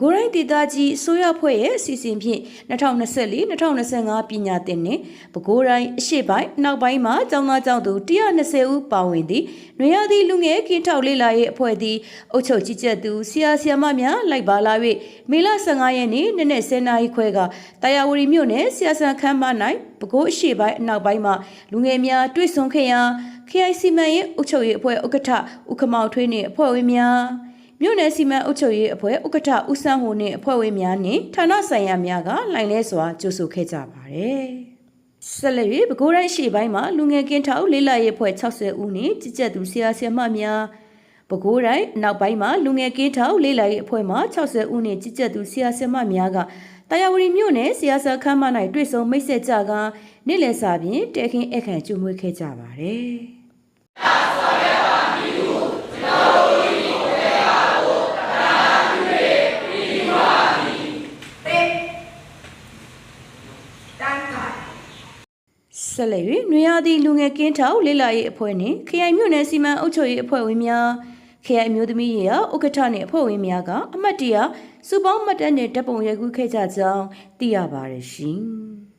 ကိုယ်ရိုင်းဒေသကြီးအစိုးရဖွဲ့ရဲ့အစီအစဉ်ဖြင့်2024-2025ပညာသင်နှင့်ပဲခူးတိုင်းအရှိပိုင်းနောက်ပိုင်းမှာကျောင်းသားကျောင်းသူ120ဦးပါဝင်သည့်နွေရာသီလူငယ်ကင်းထောက်လေးလာရေးအဖွဲ့သည်အုပ်ချုပ်ကြီးကြပ်သူဆရာဆရာမများလိုက်ပါလာ၍မေလ15ရက်နေ့နေ့နဲ့10နာရီခွဲကတာယာဝတီမြို့နယ်ဆရာဆန်ခမ်းမ၌ပဲခူးအရှိပိုင်းအနောက်ပိုင်းမှာလူငယ်များတွေ့ဆုံခဲ့ရာ KIC မန်ရဲ့အုပ်ချုပ်ရေးအဖွဲ့ဥက္ကဋ္ဌဦးခမောင်ထွေးနှင့်အဖွဲ့ဝင်များ မြို့နယ်စီမံအုပ်ချုပ်ရေးအဖွဲ့ဥက္ကဋ္ဌဦးဆန်းဟိုနှင့်အဖွဲ့ဝင်များနှင့်ဌာနဆိုင်ရာများကလိုင်လဲစွာကြိုဆိုခဲ့ကြပါတယ်။ဆက်လက်၍ပဲခူးတိုင်းရှေ့ပိုင်းမှာလူငယ်ကင်းထောက်လေးလာရေးအဖွဲ့60ဦးနှင့်ကြည်ကြက်သူဆရာဆရာမများပဲခူးတိုင်းနောက်ပိုင်းမှာလူငယ်ကင်းထောက်လေးလာရေးအဖွဲ့မှ60ဦးနှင့်ကြည်ကြက်သူဆရာဆရာမများကတရားဝတီမြို့နယ်ဆရာဆာခမ်းမ၌တွေ့ဆုံမိတ်ဆက်ကြကနေ့လည်စာဖြင့်တဲခင်းအခန့်ကျွေးမွေးခဲ့ကြပါတယ်။ ဆက်လက်၍နွေရာသီလူငယ်ကင်းထောက်လေးလာရေးအဖွဲ့နှင့်ခရိုင်မြို့နယ်စီမံအုပ်ချုပ်ရေးအဖွဲ့ဝင်များခရိုင်မျိုးသမီးရေးရာဥက္ကဋ္ဌနှင့်အဖွဲ့ဝင်များကအမတ်တရစုပေါင်းမှတ်တမ်းနှင့်တပ်ပုံရိုက်ကူးခဲ့ကြကြောင်းသိရပါတယ်ရှင်။